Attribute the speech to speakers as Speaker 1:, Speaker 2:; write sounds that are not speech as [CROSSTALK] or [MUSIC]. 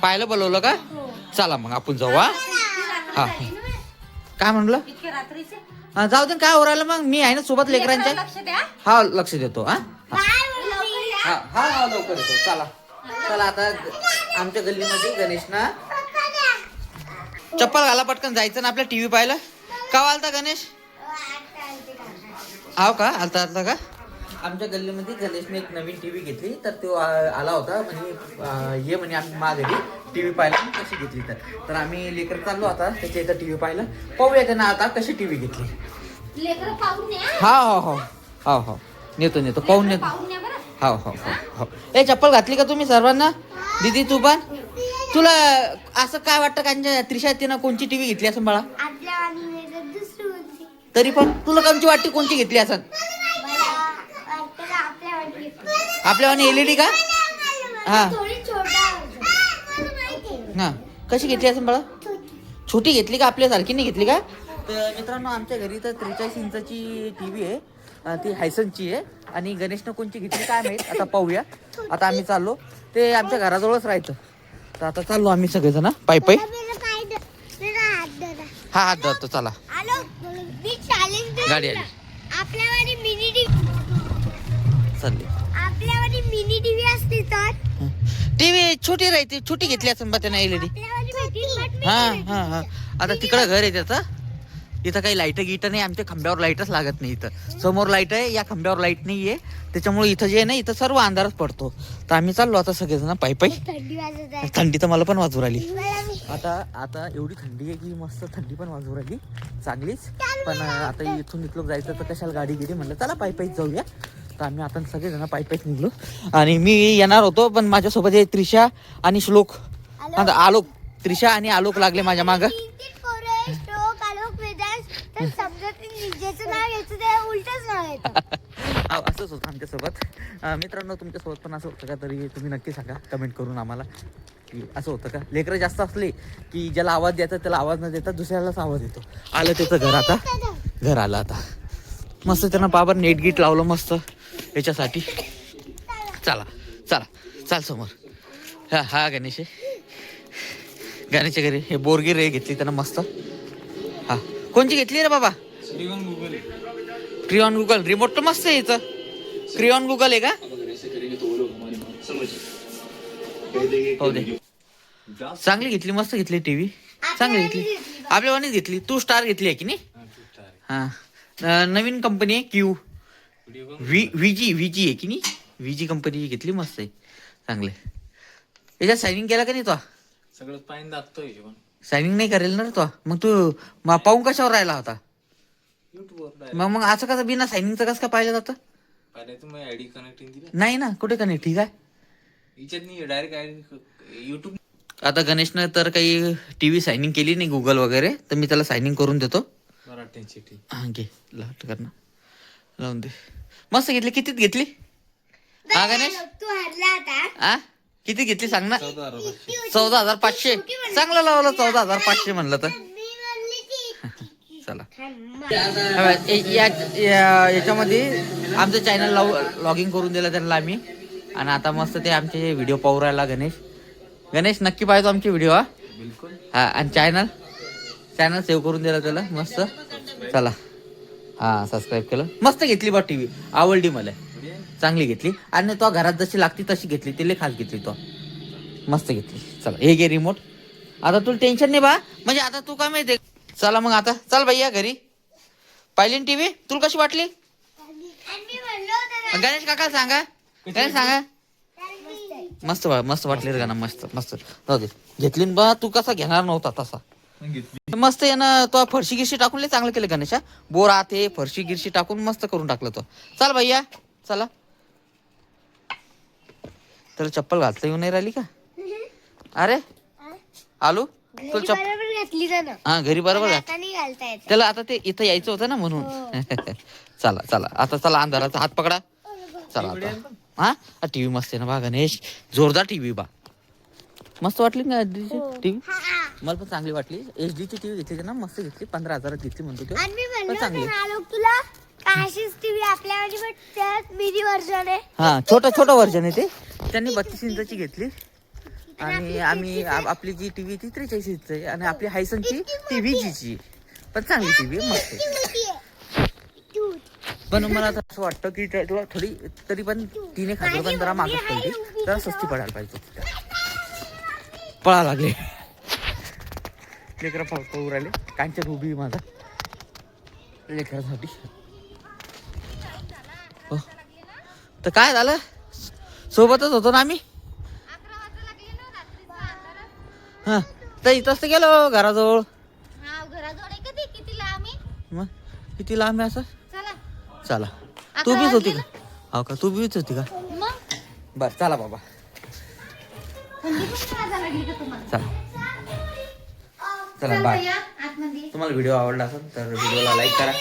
Speaker 1: पाहायला बोलवलं का? चला मग आपण जाऊ हा? हा काय म्हणलं? हा, जाऊ दे काय ओरायला मग? मी आहे ना सोबत लेकरांच्या.
Speaker 2: लक्ष द्या.
Speaker 1: हा लक्ष देतो हा? हा. हा हा लवकर येतो. चला. चला आता आमच्या गल्लीमध्ये गणेश ना चप्पल घाला पटकन जायचं ना आपल्या टीव्ही पाहायला. का आलता गणेश? हाव का? आलता आलता का? आमच्या गल्लीमध्ये गणेशने एक नवीन टीव्ही घेतली तर तो आला होता. म्हणजे ये म्हणे आम्ही माघारी. टीव्ही पाहायला मग कशी घेतली तर. तर आम्ही लेकर चाललो आता त्याच्या इथं टीव्ही पाहायला पाहूया त्यांना आता कशी टीव्ही घेतली.
Speaker 2: लेकरं पाहून या.
Speaker 1: हा हो हो. हो हो. नेतो नेतो. पाहून नेतो. हो हो हो हो. ए चप्पल घातली का तुम्ही सर्वांना? दीदी तू पण? तुला असं काय वाटतं का त्रिशा तिनं कोणची टीव्ही घेतली असं बाळा?
Speaker 3: होती
Speaker 1: तरी पण तुला कोणची वाटते कोणची घेतली असं
Speaker 3: मला वाटतं का आपल्या वाटली
Speaker 1: आपल्यावानी एलईडी का? हा. हा. कशी घेतली असं बाळा? छोटी घेतली का? आपल्यासारखी नाही घेतली का? तर मित्रांनो आमच्या घरी तर त्रेचाळीस इंचाची टी व्ही आहे. ती हायसनची आहे. आणि गणेशनं कोणची घेतली काय माहीत? आता पाहूया. आता आम्ही चाललो. ते आमच्या घराजवळच राहायचं. तर आता चाललो आम्ही सगळेजण. पायी पायी. हा हात धरतो. चला. गाडी आली. चालली
Speaker 3: आपल्यावाली मिनी टीव्ही असते तर
Speaker 1: टीव्ही छोटी राहते छोटी घेतली असं बा त्यानं एलईडी. हा हा हा. आता तिकडं घर आहे त्याचं. इथं काही लाइट गिट नाही आमच्या खांब्यावर लाईटच लागत नाही इथं. समोर लाइट आहे या खांब्यावर लाइट नाही आहे त्याच्यामुळे इथं जे आहे ना इथं सर्व अंधारच पडतो. तर आम्ही चाललो आता सगळेजण पायी पायी.
Speaker 3: थंडी
Speaker 1: तर मला पण वाजू राहिली. आता आता एवढी थंडी आहे की मस्त थंडी पण वाजू राहिली. चांगलीच. पण आता इथून इथलं जायचं तर कशाला गाडी गेली म्हणलं चला पायी पायी जाऊया. तर आम्ही आता सगळेजण पायी पायीच निघलो. आणि मी येणार होतो पण माझ्यासोबत हे त्रिशा आणि श्लोक. आता आलोक. त्रिशा आणि आलोक लागले माझ्या मागं. असंच होतं आमच्यासोबत. मित्रांनो तुमच्यासोबत पण असं होतं का? तरी तुम्ही नक्की सांगा कमेंट करून आम्हाला. की असं होतं का? लेकरं जास्त असले की ज्याला आवाज द्यायचा त्याला आवाज न देता दुसऱ्यालाच आवाज येतो. आलं त्याचं घर आता. घर आलं आता. मस्त त्यांना बाबर नेट गीट लावलं मस्त. याच्यासाठी. चला चला चाल समोर. हा हा गणेश आहे. गणेशच्या घरी. हे बोरगी रे घेतली त्यानं मस्त. हा. कोणची घेतली रे बाबा? क्रिऑन गुगल. रिमोट तर मस्त आहे इथं. क्रिऑन गुगल आहे का? हो दे चांगली घेतली मस्त घेतली टीव्ही. चांगली घेतली. आपल्या वाणीच घेतली. तू स्टार घेतली आहे की नाही? हा नवीन कंपनी आहे Q V V G V G आहे की नाही? व्हीजी कंपनीची घेतली मस्त आहे. चांगले याच्यात सायनिंग केला का नाही तो?
Speaker 4: सगळं पाणी दाखतोय
Speaker 1: सायनिंग नाही करेल ना रे तो? मग तू मग पाहून कशावर राहिला होता?
Speaker 4: युट्यूबवर
Speaker 1: मग मग असं कसं बिना सायनिंगचं कसं काय पाहिलं जातं?
Speaker 4: पाहिजे तुम्ही आयडी कनेक्टिंग दिला.
Speaker 1: नाही ना कुठे का नाही ठीक आहे.
Speaker 4: नाही डायरेक्ट आयडी युट्यूब
Speaker 1: आता गणेशनं तर काही टी व्ही सायनिंग केली नाही गुगल वगैरे. तर मी त्याला सायनिंग करून देतो.
Speaker 4: टी
Speaker 1: हा घे लाट कर ना. लावून दे. मस्त घेतली. कितीत घेतली? हा गणेश?
Speaker 3: तू हरला आता.
Speaker 1: आ? किती घेतली सांग ना.
Speaker 4: चौदा हजार पाचशे.
Speaker 1: चौदा हजार पाचशे. चांगलं लावलं चौदा हजार पाचशे म्हणलं तर.
Speaker 3: मी म्हणली की
Speaker 1: चला. ए- या या- याच्यामध्ये आमचं चॅनल लॉगिंग करून दिलं त्यांना आम्ही. आणि आता मस्त ते आमचे व्हिडिओ पाहू राहिला गणेश. गणेश नक्की पाहतो आमचे व्हिडिओ हा.
Speaker 4: बिलकुल.
Speaker 1: हा आणि चॅनल चॅनल सेव्ह करून दिला त्याला. मस्त. चला. हा सबस्क्राईब केलं. मस्त घेतली बा टी व्ही आवडली मला. चांगली घेतली. आणि तो घरात जशी लागती तशी घेतली. ती लई खास घेतली तो. मस्त घेतली. चला हे घे रिमोट आता तुला टेन्शन नाही बा. म्हणजे आता तू काय माहिती? चला मग आता. चल भैया घरी. पाहिली टी व्ही तुला कशी वाटली?
Speaker 3: ना,
Speaker 1: गणेश काका सांगा. गणेश सांगा.
Speaker 3: मस्त.
Speaker 1: मस्त वाटली रे गाणं मस्त मस्त. जाऊ दे. घेतली ना बा. तू कसा घेणार नव्हता तसा. मस्त यानं तो फरशी गिरशी टाकून लय चांगलं केलं गणेशा. बोर आत हे फरशी गिरशी टाकून मस्त करून टाकलं तो. चल भैया चला. त्याला चप्पल घालता येऊन नाही राहिली का? अरे आलू? तुला चप्पल
Speaker 3: घातली
Speaker 1: हा घरी बरोबर घात
Speaker 3: आता नाही घालता येत.
Speaker 1: त्याला आता ते इथं यायचं होतं ना म्हणून. [LAUGHS] चला चला. आता चला अंधाराचा हात पकडा. चला आता. हा? टीव्ही मस्त आहे ना बा गणेश. जोरदार टीव्ही बा. मस्त वाटली ना टीव्ही? मला पण चांगली वाटली. एच ची टीव्ही घेतली ना मस्त घेतली. पंधरा हजारात घेतली म्हणतो तो.
Speaker 3: आणि मी म्हणलो
Speaker 1: पण
Speaker 3: होतं
Speaker 1: चांगली
Speaker 3: ना लोक तुला काशीच टीव्ही आपल्यावाली बट त्यात मिनी व्हर्जन आहे.
Speaker 1: हा छोटं छोटं व्हर्जन आहे ते. त्यांनी बत्तीस इंचाची घेतली. आणि आम्ही आ- आपली जी टीव्ही ती त्रेचाळीस इंच आहे. आणि आपली हायसनची टीव्ही जीची पण चांगली टीव्ही मस्त आहे. पण मला असं वाटतं की त्याला थोडी तरी पण तीन एक हजार रुपये जरा मागत पडली. जरा स्वस्ती पडायला पाहिजे होती. [LAUGHS] पळा लागले. लेकरं पळ राहिले. कांचन उभी माझा. लेकरासाठी. हो. तर काय झालं? सोबतच होतो ना आम्ही? हा. तर इथंच तर गेलो घराजवळ.
Speaker 3: हा
Speaker 1: मग? किती लांब आहे असं?
Speaker 3: चला.
Speaker 1: तू बीच होती का? हो का? तू बीच होती का? बर चला बाबा. चला. चला बाय
Speaker 3: आतमध्ये.
Speaker 1: तुम्हाला व्हिडिओ आवडला असेल तर व्हिडिओला लाईक करा.